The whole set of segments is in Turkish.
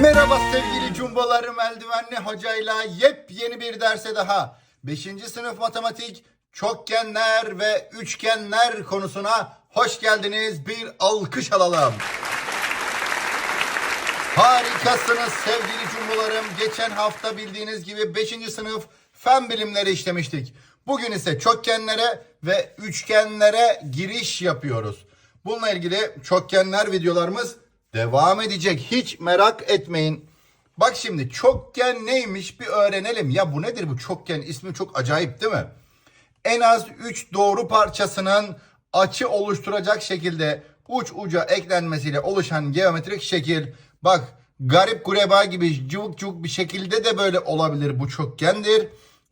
Merhaba sevgili cumbalarım eldivenli hocayla yepyeni bir derse daha. 5. sınıf matematik çokgenler ve üçgenler konusuna hoş geldiniz. Bir alkış alalım. Harikasınız sevgili cumbalarım. Geçen hafta bildiğiniz gibi 5. sınıf fen bilimleri işlemiştik. Bugün ise çokgenlere ve üçgenlere giriş yapıyoruz. Bununla ilgili çokgenler videolarımız devam edecek. Hiç merak etmeyin. Bak şimdi çokgen neymiş bir öğrenelim. Ya bu nedir bu çokgen ismi çok acayip değil mi? En az 3 doğru parçasının açı oluşturacak şekilde uç uca eklenmesiyle oluşan geometrik şekil. Bak garip kureba gibi cıvık cıvık bir şekilde de böyle olabilir bu çokgendir.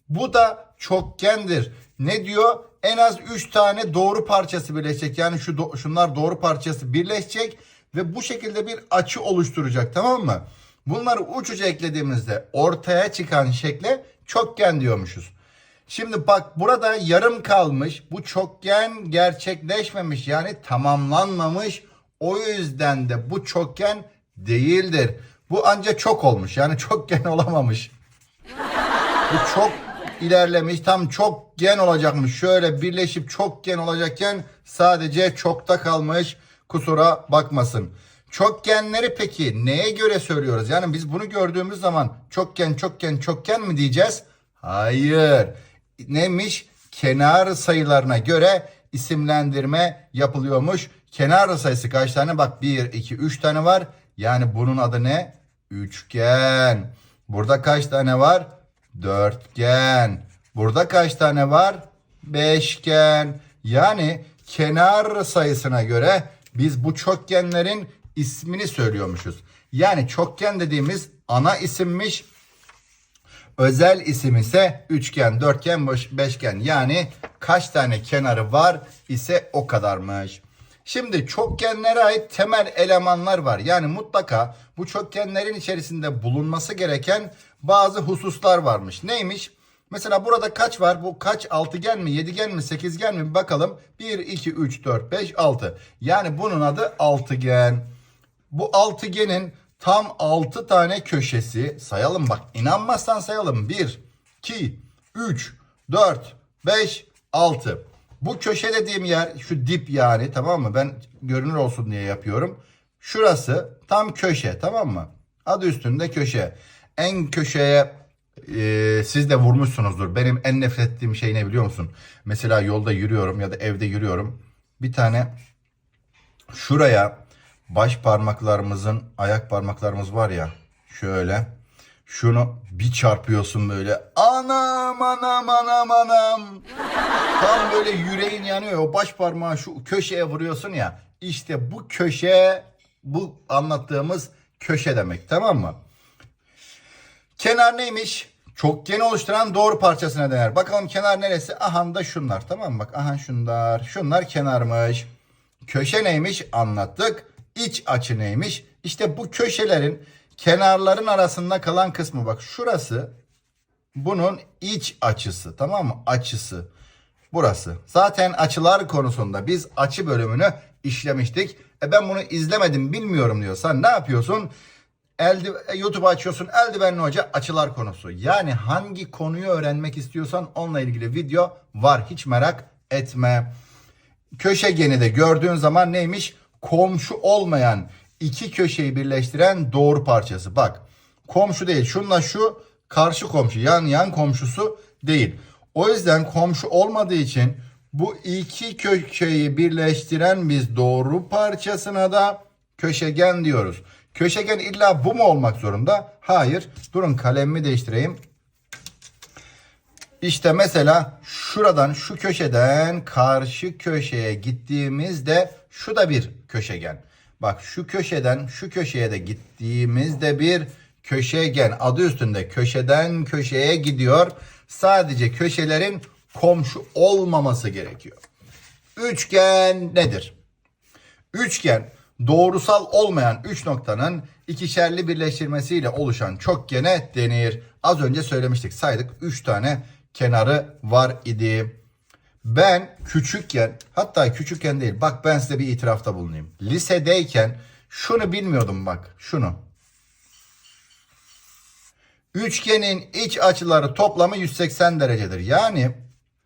Bu da çokgendir. Ne diyor? En az 3 tane doğru parçası birleşecek. Yani şu do- şunlar doğru parçası birleşecek ve bu şekilde bir açı oluşturacak tamam mı? Bunları uç uca eklediğimizde ortaya çıkan şekle çokgen diyormuşuz. Şimdi bak burada yarım kalmış. Bu çokgen gerçekleşmemiş yani tamamlanmamış. O yüzden de bu çokgen değildir. Bu ancak çok olmuş yani çokgen olamamış. Bu çok ilerlemiş. Tam çok gen olacakmış. Şöyle birleşip çok gen olacakken sadece çokta kalmış. Kusura bakmasın. Çokgenleri peki neye göre söylüyoruz? Yani biz bunu gördüğümüz zaman çokgen çokgen çokgen mi diyeceğiz? Hayır. Neymiş? Kenar sayılarına göre isimlendirme yapılıyormuş. Kenar sayısı kaç tane? Bak 1, 2, 3 tane var. Yani bunun adı ne? Üçgen. Burada kaç tane var? Dörtgen. Burada kaç tane var? Beşgen. Yani kenar sayısına göre biz bu çokgenlerin ismini söylüyormuşuz. Yani çokgen dediğimiz ana isimmiş. Özel isim ise üçgen, dörtgen, beş- beşgen. Yani kaç tane kenarı var ise o kadarmış. Şimdi çokgenlere ait temel elemanlar var. Yani mutlaka bu çokgenlerin içerisinde bulunması gereken bazı hususlar varmış. Neymiş? Mesela burada kaç var? Bu kaç? Altıgen mi? Yedigen mi? Sekizgen mi? Bakalım. 1, 2, 3, 4, 5, 6. Yani bunun adı altıgen. Bu altıgenin tam 6 tane köşesi sayalım bak inanmazsan sayalım 1 2 3 4 5 6 bu köşe dediğim yer şu dip yani tamam mı ben görünür olsun diye yapıyorum şurası tam köşe tamam mı adı üstünde köşe en köşeye e, siz de vurmuşsunuzdur. Benim en nefret ettiğim şey ne biliyor musun? Mesela yolda yürüyorum ya da evde yürüyorum. Bir tane şuraya baş parmaklarımızın ayak parmaklarımız var ya şöyle. Şunu bir çarpıyorsun böyle. Anam anam anam anam. Tam böyle yüreğin yanıyor. O baş parmağı şu köşeye vuruyorsun ya. İşte bu köşe bu anlattığımız köşe demek. Tamam mı? Kenar neymiş? Çokgen oluşturan doğru parçasına denir. Bakalım kenar neresi? Aha da şunlar tamam mı? Bak aha şunlar. Şunlar kenarmış. Köşe neymiş? Anlattık. İç açı neymiş? İşte bu köşelerin kenarların arasında kalan kısmı bak şurası bunun iç açısı tamam mı? Açısı. Burası. Zaten açılar konusunda biz açı bölümünü işlemiştik. E ben bunu izlemedim bilmiyorum diyorsan ne yapıyorsun? Elde, YouTube açıyorsun eldivenli hoca açılar konusu. Yani hangi konuyu öğrenmek istiyorsan onunla ilgili video var. Hiç merak etme. Köşegeni de gördüğün zaman neymiş? Komşu olmayan iki köşeyi birleştiren doğru parçası. Bak komşu değil. Şunla şu karşı komşu. Yan yan komşusu değil. O yüzden komşu olmadığı için bu iki köşeyi birleştiren biz doğru parçasına da köşegen diyoruz. Köşegen illa bu mu olmak zorunda? Hayır. Durun kalemimi değiştireyim. İşte mesela şuradan şu köşeden karşı köşeye gittiğimizde şu da bir köşegen. Bak şu köşeden şu köşeye de gittiğimizde bir köşegen adı üstünde köşeden köşeye gidiyor. Sadece köşelerin komşu olmaması gerekiyor. Üçgen nedir? Üçgen doğrusal olmayan üç noktanın ikişerli birleştirmesiyle oluşan çokgene denir. Az önce söylemiştik saydık 3 tane kenarı var idi. Ben küçükken hatta küçükken değil bak ben size bir itirafta bulunayım. Lisedeyken şunu bilmiyordum bak şunu. Üçgenin iç açıları toplamı 180 derecedir. Yani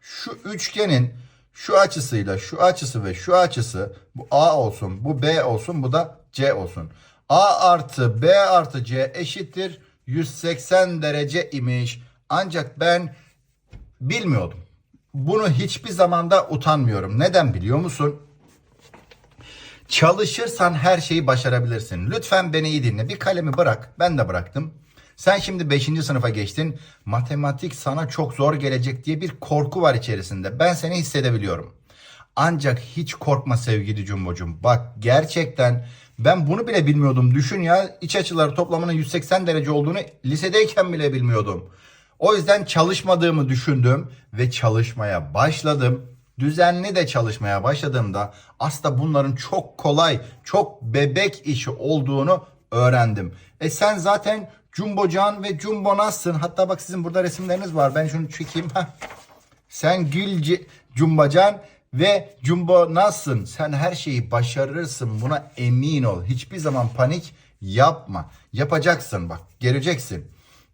şu üçgenin şu açısıyla şu açısı ve şu açısı bu A olsun, bu B olsun, bu da C olsun. A artı B artı C eşittir 180 derece imiş. Ancak ben bilmiyordum. Bunu hiçbir zamanda utanmıyorum. Neden biliyor musun? Çalışırsan her şeyi başarabilirsin. Lütfen beni iyi dinle. Bir kalemi bırak. Ben de bıraktım. Sen şimdi 5. sınıfa geçtin. Matematik sana çok zor gelecek diye bir korku var içerisinde. Ben seni hissedebiliyorum. Ancak hiç korkma sevgili Cumbocum. Bak gerçekten ben bunu bile bilmiyordum. Düşün ya iç açıları toplamının 180 derece olduğunu lisedeyken bile bilmiyordum. O yüzden çalışmadığımı düşündüm ve çalışmaya başladım. Düzenli de çalışmaya başladığımda aslında bunların çok kolay, çok bebek işi olduğunu öğrendim. E sen zaten Cumbocan ve Cumbonaz'sın. Hatta bak sizin burada resimleriniz var. Ben şunu çekeyim. Heh. Sen Gül Cumbacan ve Cumbo nasılsın? Sen her şeyi başarırsın. Buna emin ol. Hiçbir zaman panik yapma. Yapacaksın bak. Göreceksin.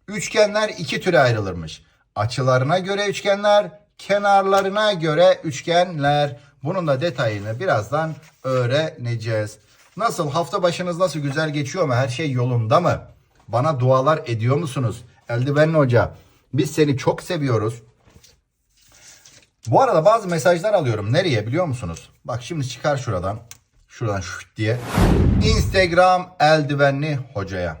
Üçgenler iki türe ayrılırmış. Açılarına göre üçgenler, kenarlarına göre üçgenler. Bunun da detayını birazdan öğreneceğiz. Nasıl? Hafta başınız nasıl? Güzel geçiyor mu? Her şey yolunda mı? Bana dualar ediyor musunuz? Eldivenli Hoca. Biz seni çok seviyoruz. Bu arada bazı mesajlar alıyorum. Nereye biliyor musunuz? Bak şimdi çıkar şuradan. Şuradan şut diye. Instagram eldivenli hocaya.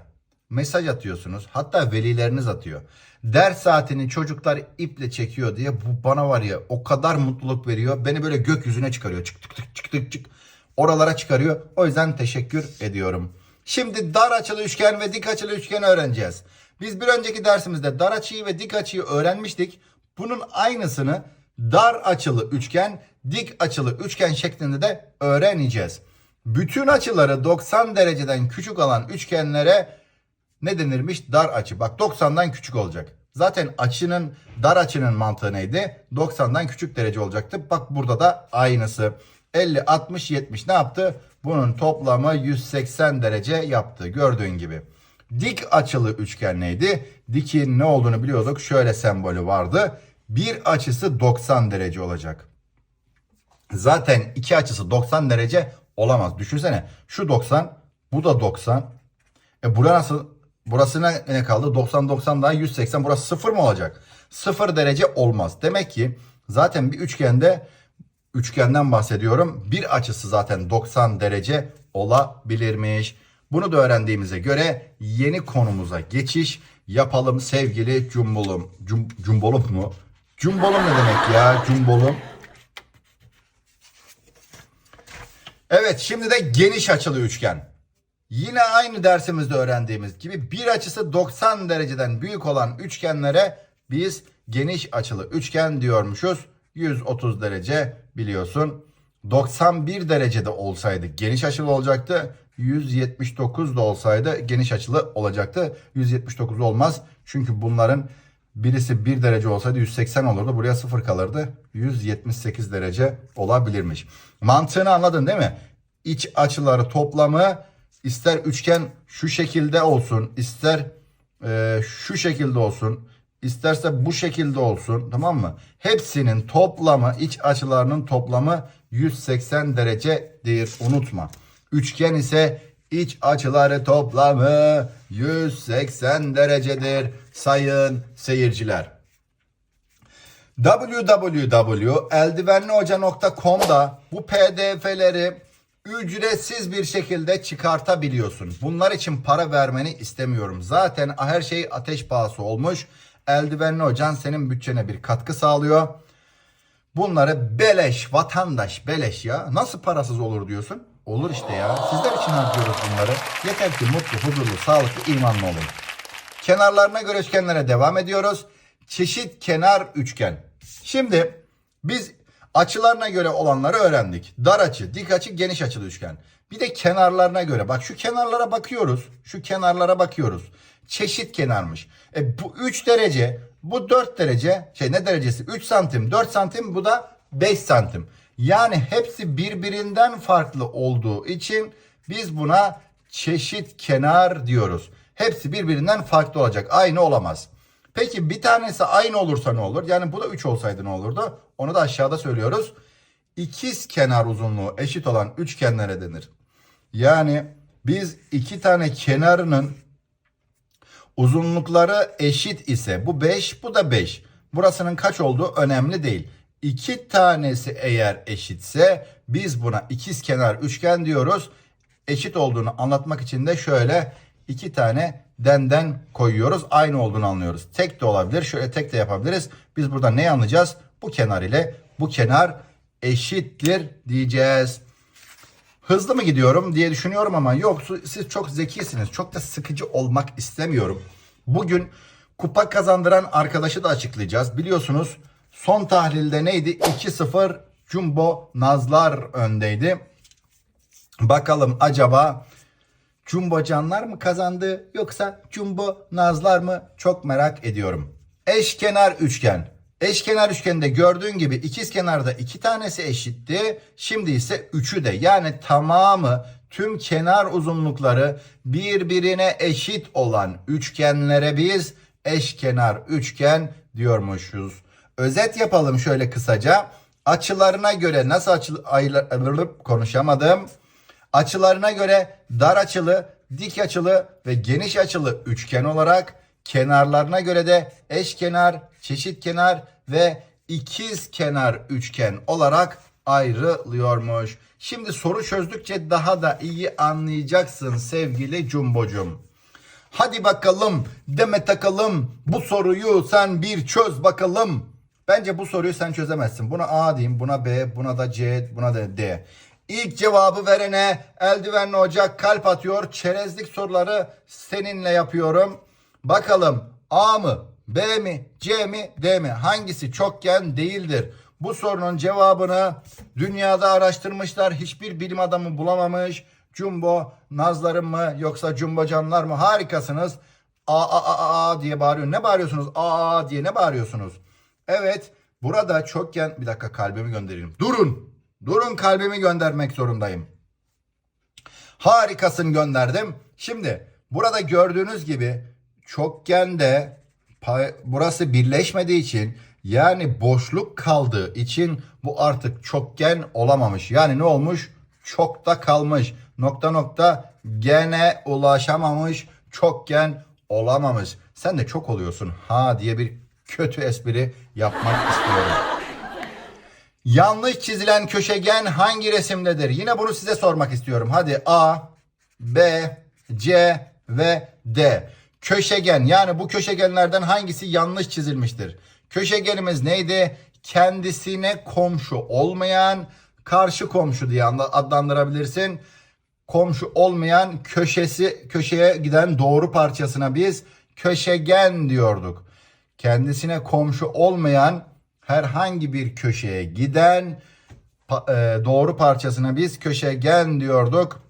Mesaj atıyorsunuz. Hatta velileriniz atıyor. Ders saatini çocuklar iple çekiyor diye bu bana var ya o kadar mutluluk veriyor. Beni böyle gökyüzüne çıkarıyor. Çık tık tık çık tık çık. Oralara çıkarıyor. O yüzden teşekkür ediyorum. Şimdi dar açılı üçgen ve dik açılı üçgen öğreneceğiz. Biz bir önceki dersimizde dar açıyı ve dik açıyı öğrenmiştik. Bunun aynısını dar açılı üçgen, dik açılı üçgen şeklinde de öğreneceğiz. Bütün açıları 90 dereceden küçük olan üçgenlere ne denirmiş? Dar açı. Bak 90'dan küçük olacak. Zaten açının dar açının mantığı neydi? 90'dan küçük derece olacaktı. Bak burada da aynısı. 50, 60, 70 ne yaptı? Bunun toplamı 180 derece yaptı. Gördüğün gibi. Dik açılı üçgen neydi? Dikin ne olduğunu biliyorduk. Şöyle sembolü vardı. Bir açısı 90 derece olacak. Zaten iki açısı 90 derece olamaz. Düşünsene. Şu 90, bu da 90. E burası? Burası ne, ne kaldı? 90 90 daha 180. Burası 0 mı olacak? 0 derece olmaz. Demek ki zaten bir üçgende üçgenden bahsediyorum. Bir açısı zaten 90 derece olabilirmiş. Bunu da öğrendiğimize göre yeni konumuza geçiş yapalım sevgili cumbolum. Cum, cumbolum mu? Cumbolum ne demek ya? Cumbolum. Evet şimdi de geniş açılı üçgen. Yine aynı dersimizde öğrendiğimiz gibi bir açısı 90 dereceden büyük olan üçgenlere biz geniş açılı üçgen diyormuşuz. 130 derece biliyorsun. 91 derecede olsaydı geniş açılı olacaktı. 179 da olsaydı geniş açılı olacaktı. 179 olmaz. Çünkü bunların birisi 1 derece olsaydı 180 olurdu. Buraya 0 kalırdı. 178 derece olabilirmiş. Mantığını anladın değil mi? İç açıları toplamı ister üçgen şu şekilde olsun, ister e, şu şekilde olsun, isterse bu şekilde olsun tamam mı? Hepsinin toplamı, iç açılarının toplamı 180 derecedir unutma. Üçgen ise iç açıları toplamı 180 derecedir sayın seyirciler. www.eldivenlihoca.com'da bu pdf'leri ücretsiz bir şekilde çıkartabiliyorsun. Bunlar için para vermeni istemiyorum. Zaten her şey ateş pahası olmuş. Eldivenli hocan senin bütçene bir katkı sağlıyor. Bunları beleş, vatandaş beleş ya. Nasıl parasız olur diyorsun? Olur işte ya. Sizler için harcıyoruz bunları. Yeter ki mutlu, huzurlu, sağlıklı, imanlı olun. Kenarlarına göre üçgenlere devam ediyoruz. Çeşit kenar üçgen. Şimdi biz açılarına göre olanları öğrendik. Dar açı, dik açı, geniş açılı üçgen. Bir de kenarlarına göre. Bak şu kenarlara bakıyoruz. Şu kenarlara bakıyoruz. Çeşit kenarmış. E bu 3 derece, bu 4 derece. Şey ne derecesi? 3 santim, 4 santim, bu da 5 santim. Yani hepsi birbirinden farklı olduğu için biz buna çeşit kenar diyoruz. Hepsi birbirinden farklı olacak. Aynı olamaz. Peki bir tanesi aynı olursa ne olur? Yani bu da 3 olsaydı ne olurdu? Onu da aşağıda söylüyoruz. İkiz kenar uzunluğu eşit olan üçgenlere denir. Yani biz iki tane kenarının uzunlukları eşit ise bu 5 bu da 5. Burasının kaç olduğu önemli değil. İki tanesi eğer eşitse biz buna ikiz kenar üçgen diyoruz. Eşit olduğunu anlatmak için de şöyle iki tane denden koyuyoruz. Aynı olduğunu anlıyoruz. Tek de olabilir. Şöyle tek de yapabiliriz. Biz burada ne anlayacağız? Bu kenar ile bu kenar eşittir diyeceğiz. Hızlı mı gidiyorum diye düşünüyorum ama yok siz çok zekisiniz. Çok da sıkıcı olmak istemiyorum. Bugün kupa kazandıran arkadaşı da açıklayacağız. Biliyorsunuz son tahlilde neydi? 2-0 Jumbo Nazlar öndeydi. Bakalım acaba Jumbo Canlar mı kazandı yoksa Jumbo Nazlar mı? Çok merak ediyorum. Eşkenar üçgen. Eşkenar üçgende gördüğün gibi ikiz kenarda iki tanesi eşitti. Şimdi ise üçü de yani tamamı tüm kenar uzunlukları birbirine eşit olan üçgenlere biz eşkenar üçgen diyormuşuz. Özet yapalım şöyle kısaca. Açılarına göre nasıl açı ayla- konuşamadım. Açılarına göre dar açılı, dik açılı ve geniş açılı üçgen olarak kenarlarına göre de eşkenar, çeşit kenar ve ikiz kenar üçgen olarak ayrılıyormuş. Şimdi soru çözdükçe daha da iyi anlayacaksın sevgili Cumbocum. Hadi bakalım deme takalım bu soruyu sen bir çöz bakalım. Bence bu soruyu sen çözemezsin. Buna A diyeyim, buna B, buna da C, buna da D. İlk cevabı verene eldivenli ocak kalp atıyor. Çerezlik soruları seninle yapıyorum. Bakalım A mı, B mi, C mi, D mi? Hangisi çokgen değildir? Bu sorunun cevabını dünyada araştırmışlar. Hiçbir bilim adamı bulamamış. Jumbo Nazlarım mı yoksa Jumbo Canlar mı? Harikasınız. A a a a, diye bağırıyor. Ne bağırıyorsunuz? A a diye ne bağırıyorsunuz? Evet burada çokgen bir dakika kalbimi göndereyim. Durun. Durun kalbimi göndermek zorundayım. Harikasın gönderdim. Şimdi burada gördüğünüz gibi çokgende burası birleşmediği için yani boşluk kaldığı için bu artık çokgen olamamış. Yani ne olmuş? Çokta kalmış. Nokta nokta gene ulaşamamış. Çokgen olamamış. Sen de çok oluyorsun ha diye bir kötü espri yapmak istiyorum. Yanlış çizilen köşegen hangi resimdedir? Yine bunu size sormak istiyorum. Hadi A, B, C ve D. Köşegen yani bu köşegenlerden hangisi yanlış çizilmiştir? Köşegenimiz neydi? Kendisine komşu olmayan karşı komşu diye adlandırabilirsin. Komşu olmayan köşesi köşeye giden doğru parçasına biz köşegen diyorduk. Kendisine komşu olmayan herhangi bir köşeye giden e, doğru parçasına biz köşegen diyorduk.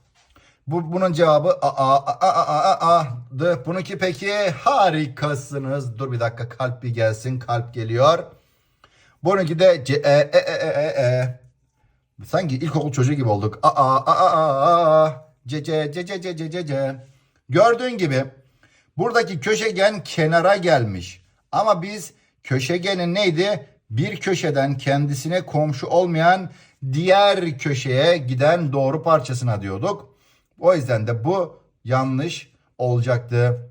Bu bunun cevabı a a a a a a a'dı. Bununki peki harikasınız. Dur bir dakika kalp bir gelsin. Kalp geliyor. Bununki de c e e e e e. e. Sanki ilkokul çocuğu gibi olduk. A a a a a a. C c c c c c c c. Gördüğün gibi buradaki köşegen kenara gelmiş. Ama biz köşegenin neydi? Bir köşeden kendisine komşu olmayan diğer köşeye giden doğru parçasına diyorduk. O yüzden de bu yanlış olacaktı.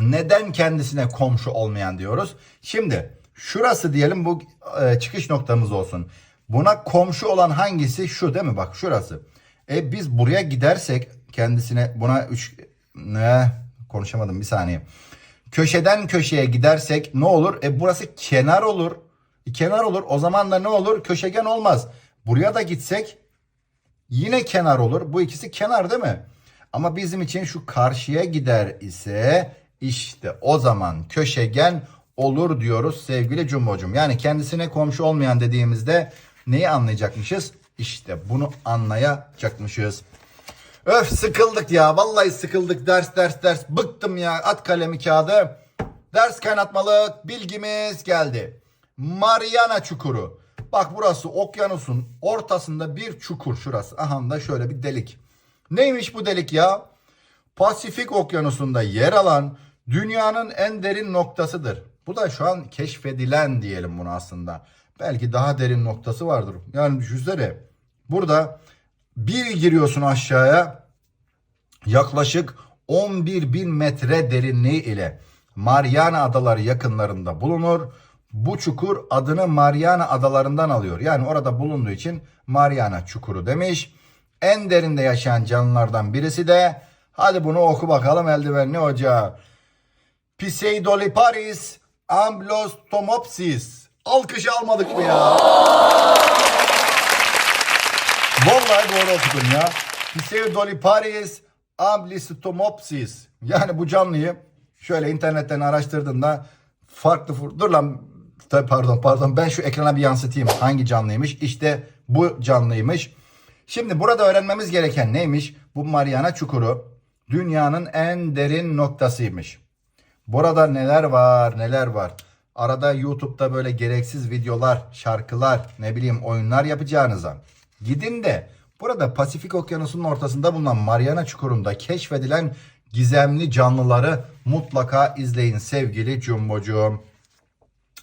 Neden kendisine komşu olmayan diyoruz? Şimdi şurası diyelim bu e, çıkış noktamız olsun. Buna komşu olan hangisi? Şu değil mi? Bak şurası. E biz buraya gidersek kendisine buna üç ne konuşamadım bir saniye. Köşeden köşeye gidersek ne olur? E burası kenar olur. E, kenar olur. O zaman da ne olur? Köşegen olmaz. Buraya da gitsek yine kenar olur. Bu ikisi kenar değil mi? Ama bizim için şu karşıya gider ise işte o zaman köşegen olur diyoruz sevgili Cumbocum. Yani kendisine komşu olmayan dediğimizde neyi anlayacakmışız? İşte bunu anlayacakmışız. Öf sıkıldık ya. Vallahi sıkıldık. Ders ders ders. Bıktım ya. At kalemi kağıdı. Ders kaynatmalık bilgimiz geldi. Mariana Çukuru. Bak burası okyanusun ortasında bir çukur şurası. Aha da şöyle bir delik. Neymiş bu delik ya? Pasifik Okyanusu'nda yer alan dünyanın en derin noktasıdır. Bu da şu an keşfedilen diyelim bunu aslında. Belki daha derin noktası vardır. Yani düşünsene burada bir giriyorsun aşağıya yaklaşık 11 bin metre derinliği ile Mariana Adaları yakınlarında bulunur. Bu çukur adını Mariana Adalarından alıyor. Yani orada bulunduğu için Mariana Çukuru demiş. En derinde yaşayan canlılardan birisi de hadi bunu oku bakalım eldivenli hoca. Pseudoliparis amblostomopsis. Alkış almadık mı ya? Vallahi doğru okudum ya. Pseudoliparis amblostomopsis. Yani bu canlıyı şöyle internetten araştırdığında farklı dur lan pardon pardon ben şu ekrana bir yansıtayım hangi canlıymış işte bu canlıymış. Şimdi burada öğrenmemiz gereken neymiş? Bu Mariana Çukuru dünyanın en derin noktasıymış. Burada neler var neler var. Arada YouTube'da böyle gereksiz videolar, şarkılar, ne bileyim oyunlar yapacağınıza gidin de burada Pasifik Okyanusu'nun ortasında bulunan Mariana Çukuru'nda keşfedilen gizemli canlıları mutlaka izleyin sevgili Cumbocuğum.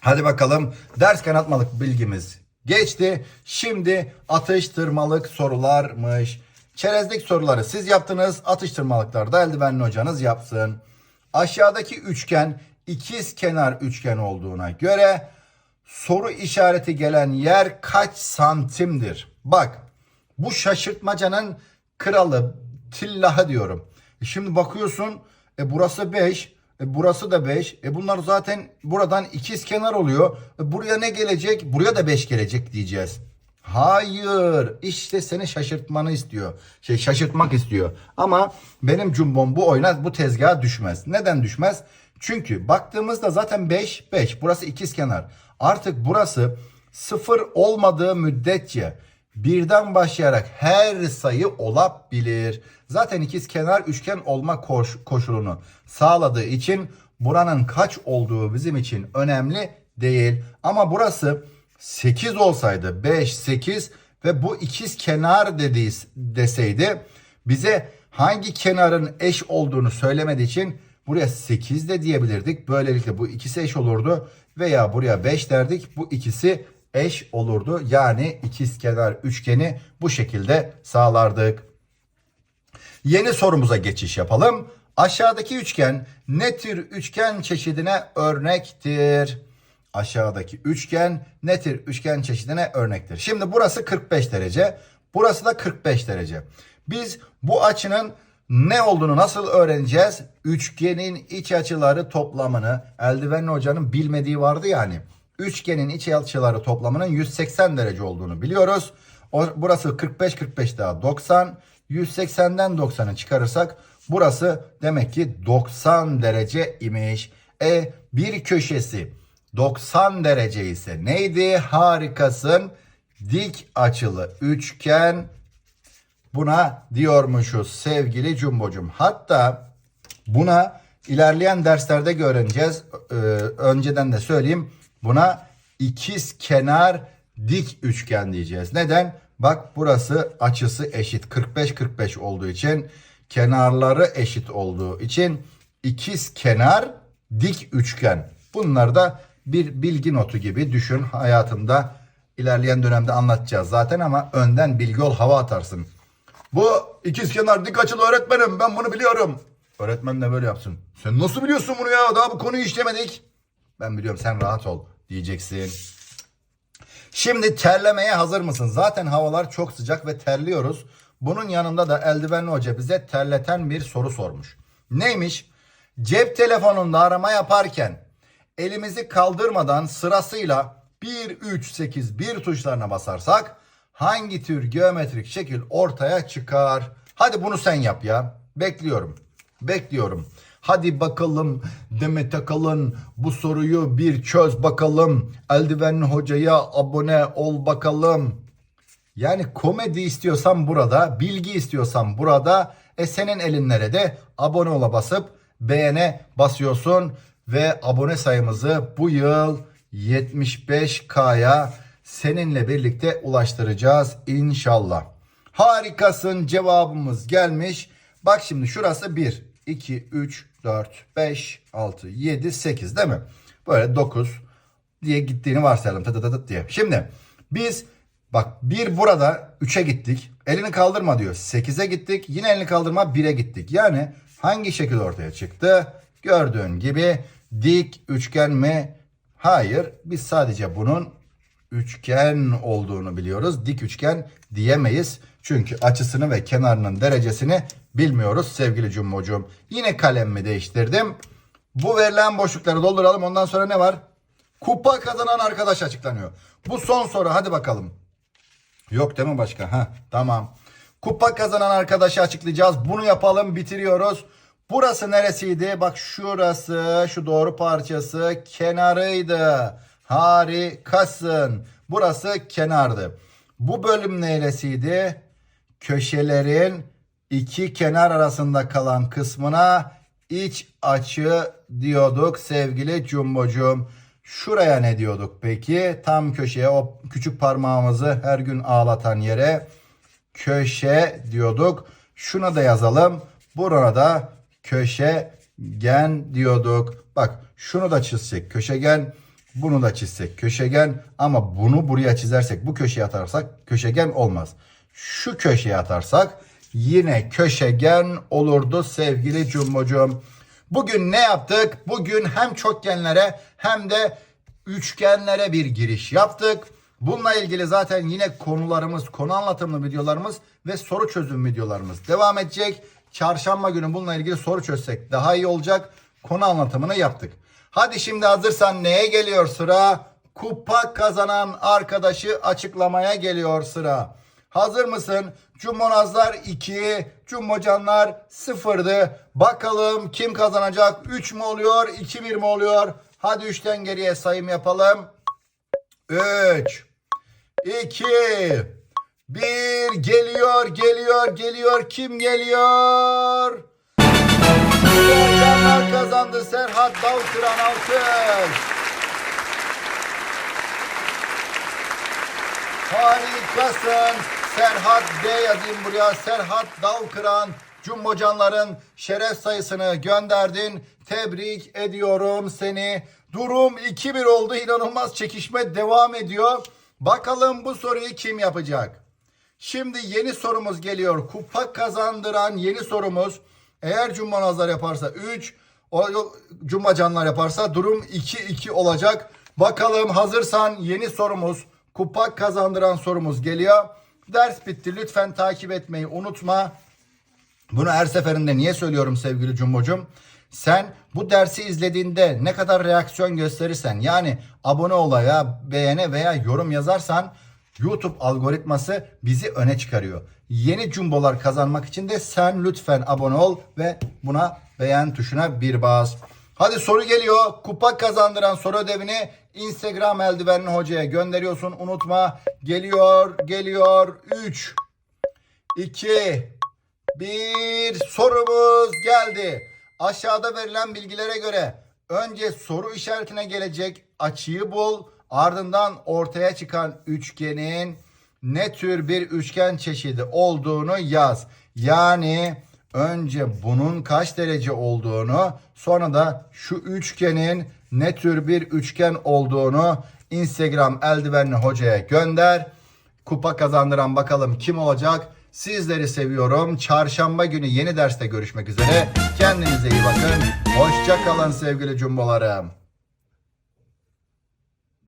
Hadi bakalım ders kanatmalık bilgimiz geçti. Şimdi atıştırmalık sorularmış. Çerezlik soruları siz yaptınız. Atıştırmalıklar da eldivenli hocanız yapsın. Aşağıdaki üçgen ikiz kenar üçgen olduğuna göre soru işareti gelen yer kaç santimdir? Bak bu şaşırtmacanın kralı tillahı diyorum. E şimdi bakıyorsun e burası 5 e burası da 5. E bunlar zaten buradan ikiz kenar oluyor. E buraya ne gelecek? Buraya da 5 gelecek diyeceğiz. Hayır. işte seni şaşırtmanı istiyor. Şey şaşırtmak istiyor. Ama benim cumbom bu oyuna bu tezgaha düşmez. Neden düşmez? Çünkü baktığımızda zaten 5 5. Burası ikiz kenar. Artık burası sıfır olmadığı müddetçe birden başlayarak her sayı olabilir. Zaten ikiz kenar üçgen olma koş, koşulunu sağladığı için buranın kaç olduğu bizim için önemli değil. Ama burası 8 olsaydı 5 8 ve bu ikiz kenar dediği deseydi bize hangi kenarın eş olduğunu söylemediği için buraya 8 de diyebilirdik. Böylelikle bu ikisi eş olurdu veya buraya 5 derdik. Bu ikisi eş olurdu. Yani ikizkenar üçgeni bu şekilde sağlardık. Yeni sorumuza geçiş yapalım. Aşağıdaki üçgen ne tür üçgen çeşidine örnektir? Aşağıdaki üçgen ne tür üçgen çeşidine örnektir? Şimdi burası 45 derece. Burası da 45 derece. Biz bu açının ne olduğunu nasıl öğreneceğiz? Üçgenin iç açıları toplamını eldivenli hocanın bilmediği vardı yani. Üçgenin iç açıları toplamının 180 derece olduğunu biliyoruz. O, burası 45 45 daha 90. 180'den 90'ı çıkarırsak burası demek ki 90 derece imiş. E bir köşesi 90 derece ise neydi? Harikasın. Dik açılı üçgen buna diyormuşuz sevgili Cumbocum. Hatta buna ilerleyen derslerde öğreneceğiz. Ee, önceden de söyleyeyim. Buna ikiz kenar dik üçgen diyeceğiz. Neden? Bak burası açısı eşit. 45-45 olduğu için kenarları eşit olduğu için ikiz kenar dik üçgen. Bunlar da bir bilgi notu gibi düşün hayatında ilerleyen dönemde anlatacağız zaten ama önden bilgi ol hava atarsın. Bu ikizkenar dik açılı öğretmenim ben bunu biliyorum. Öğretmen de böyle yapsın. Sen nasıl biliyorsun bunu ya daha bu konuyu işlemedik. Ben biliyorum sen rahat ol diyeceksin. Şimdi terlemeye hazır mısın? Zaten havalar çok sıcak ve terliyoruz. Bunun yanında da eldivenli hoca bize terleten bir soru sormuş. Neymiş? Cep telefonunda arama yaparken elimizi kaldırmadan sırasıyla 1, 3, 8, 1 tuşlarına basarsak hangi tür geometrik şekil ortaya çıkar? Hadi bunu sen yap ya. Bekliyorum. Bekliyorum. Hadi bakalım Demet Akalın bu soruyu bir çöz bakalım. Eldivenli hocaya abone ol bakalım. Yani komedi istiyorsan burada, bilgi istiyorsan burada. E senin elinlere de abone ola basıp beğene basıyorsun ve abone sayımızı bu yıl 75K'ya seninle birlikte ulaştıracağız inşallah. Harikasın cevabımız gelmiş. Bak şimdi şurası 1, 2, 3, 4, 5, 6, 7, 8 değil mi? Böyle 9 diye gittiğini varsayalım. Tı tı tı diye. Şimdi biz bak bir burada 3'e gittik. Elini kaldırma diyor. 8'e gittik. Yine elini kaldırma 1'e gittik. Yani hangi şekil ortaya çıktı? Gördüğün gibi dik üçgen mi? Hayır. Biz sadece bunun üçgen olduğunu biliyoruz. Dik üçgen diyemeyiz. Çünkü açısını ve kenarının derecesini bilmiyoruz sevgili Cumbocuğum. Yine kalemimi değiştirdim. Bu verilen boşlukları dolduralım. Ondan sonra ne var? Kupa kazanan arkadaş açıklanıyor. Bu son soru. Hadi bakalım. Yok değil mi başka? Ha tamam. Kupa kazanan arkadaşı açıklayacağız. Bunu yapalım bitiriyoruz. Burası neresiydi? Bak şurası şu doğru parçası kenarıydı. Harikasın. Burası kenardı. Bu bölüm neresiydi? Köşelerin iki kenar arasında kalan kısmına iç açı diyorduk sevgili Cumbocuğum. Şuraya ne diyorduk peki? Tam köşeye o küçük parmağımızı her gün ağlatan yere köşe diyorduk. Şuna da yazalım. Burana da köşegen diyorduk. Bak şunu da çizsek köşegen. Bunu da çizsek köşegen. Ama bunu buraya çizersek bu köşeye atarsak köşegen olmaz. Şu köşeye atarsak yine köşegen olurdu sevgili Cumbocuğum. Bugün ne yaptık? Bugün hem çokgenlere hem de üçgenlere bir giriş yaptık. Bununla ilgili zaten yine konularımız, konu anlatımlı videolarımız ve soru çözüm videolarımız devam edecek. Çarşamba günü bununla ilgili soru çözsek daha iyi olacak. Konu anlatımını yaptık. Hadi şimdi hazırsan neye geliyor sıra? Kupa kazanan arkadaşı açıklamaya geliyor sıra. Hazır mısın? Cumbonazlar 2, Cumbocanlar 0'dı. Bakalım kim kazanacak? 3 mü oluyor, 2-1 mi oluyor? Hadi 3'ten geriye sayım yapalım. 3, 2, 1 geliyor, geliyor, geliyor. Kim geliyor? Cumbocanlar kazandı. Serhat Dalkıran alkış. Harikasın. Serhat D yazayım buraya. Serhat Dalkıran Cumbocanların şeref sayısını gönderdin. Tebrik ediyorum seni. Durum 2-1 oldu. İnanılmaz çekişme devam ediyor. Bakalım bu soruyu kim yapacak? Şimdi yeni sorumuz geliyor. Kupa kazandıran yeni sorumuz. Eğer Cumbanazlar yaparsa 3, o Cumbacanlar yaparsa durum 2-2 olacak. Bakalım hazırsan yeni sorumuz, kupa kazandıran sorumuz geliyor. Ders bitti. Lütfen takip etmeyi unutma. Bunu her seferinde niye söylüyorum sevgili Cumbocum? Sen bu dersi izlediğinde ne kadar reaksiyon gösterirsen yani abone olaya, beğene veya yorum yazarsan YouTube algoritması bizi öne çıkarıyor. Yeni cumbolar kazanmak için de sen lütfen abone ol ve buna beğen tuşuna bir bas. Hadi soru geliyor. Kupa kazandıran soru ödevini Instagram eldivenli hocaya gönderiyorsun. Unutma. Geliyor, geliyor. 3 2 bir sorumuz geldi. Aşağıda verilen bilgilere göre önce soru işaretine gelecek açıyı bul. Ardından ortaya çıkan üçgenin ne tür bir üçgen çeşidi olduğunu yaz. Yani önce bunun kaç derece olduğunu sonra da şu üçgenin ne tür bir üçgen olduğunu Instagram eldivenli hocaya gönder. Kupa kazandıran bakalım kim olacak? Sizleri seviyorum. Çarşamba günü yeni derste görüşmek üzere. Kendinize iyi bakın. Hoşça kalın sevgili cumbolarım.